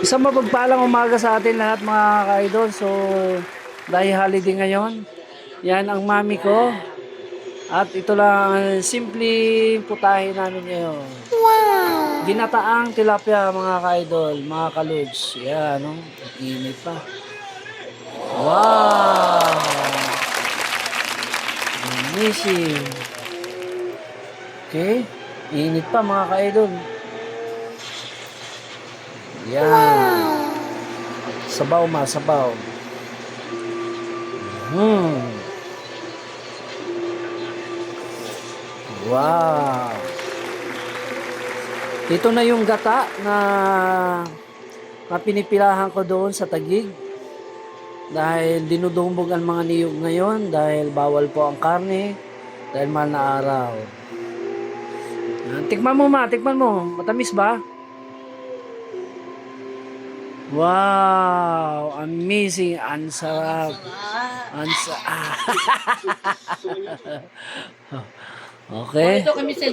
Isang mapagpalang umaga sa atin lahat mga ka-idol. So, dahil holiday ngayon, yan ang mami ko. At ito lang ang simple putahe namin ngayon. Wow! Ginataang tilapia mga ka-idol, mga ka-lods. Yan, no? Init pa. Wow! Amazing. Okay? Init pa mga ka-idol. Yan. Sabaw ma, sabaw. Hmm. Wow. Ito na yung gata na na pinipilahan ko doon sa tagig. Dahil dinudumbog ang mga niyog ngayon dahil bawal po ang karne dahil mahal na araw. Tikman mo ma, tikman mo. Matamis ba? Wow! Amazing! Ang sarap! Ang sa- ah. okay. Ito kami sa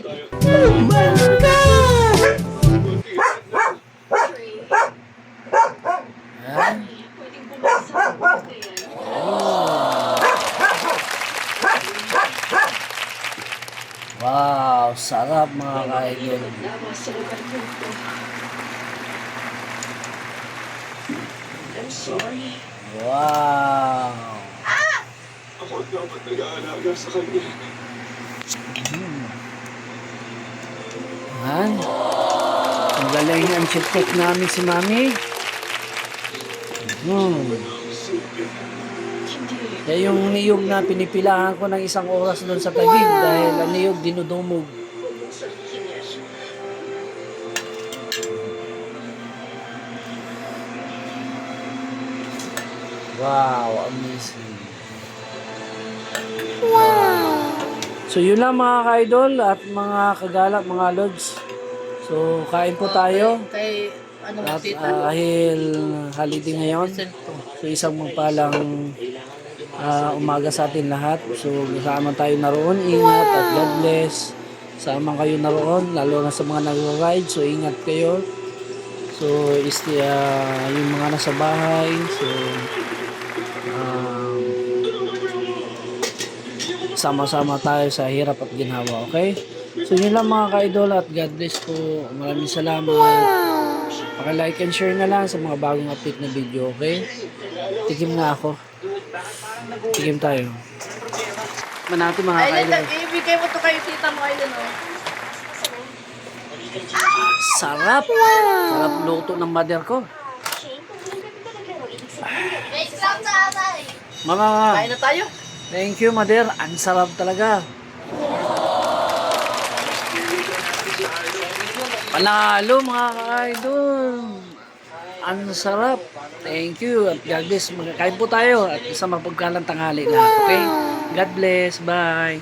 Yan. Wow, sarap mga kaidol. Wow. Ako ang dapat nag-aalaga sa kanya. Han? Ang galing ang chipkok namin si Mami. Hmm. Kaya yung niyog na pinipilahan ko ng isang oras doon sa tagig dahil ang niyog dinudumog. Wow, amazing. So yun lang mga ka-idol at mga kagalak, mga lods. So kain po tayo. kay ano At tita. ah, dahil holiday ngayon. So isang magpalang ah, umaga sa atin lahat. So kasama tayo naroon. Ingat at God bless. Sama kayo naroon, lalo na sa mga nag-ride. So ingat kayo. So is ah, yung mga nasa bahay. So um, sama-sama tayo sa hirap at ginhawa, okay? So yun lang mga ka-idol at God bless po. Maraming salamat. Paki-like and share na lang sa mga bagong update na video, okay? Tikim na ako. Tikim tayo. Manati mga ka-idol. ibigay mo to kay tita mo ayun oh. Sarap! Sarap luto ng mother ko. Mga, Kain na tayo. thank you mother. Ang sarap talaga. Panalo mga ka-idol. Ang sarap. Thank you. At God bless. Magkakain po tayo. At isang mapagkalang tanghali lahat. Okay? God bless. Bye.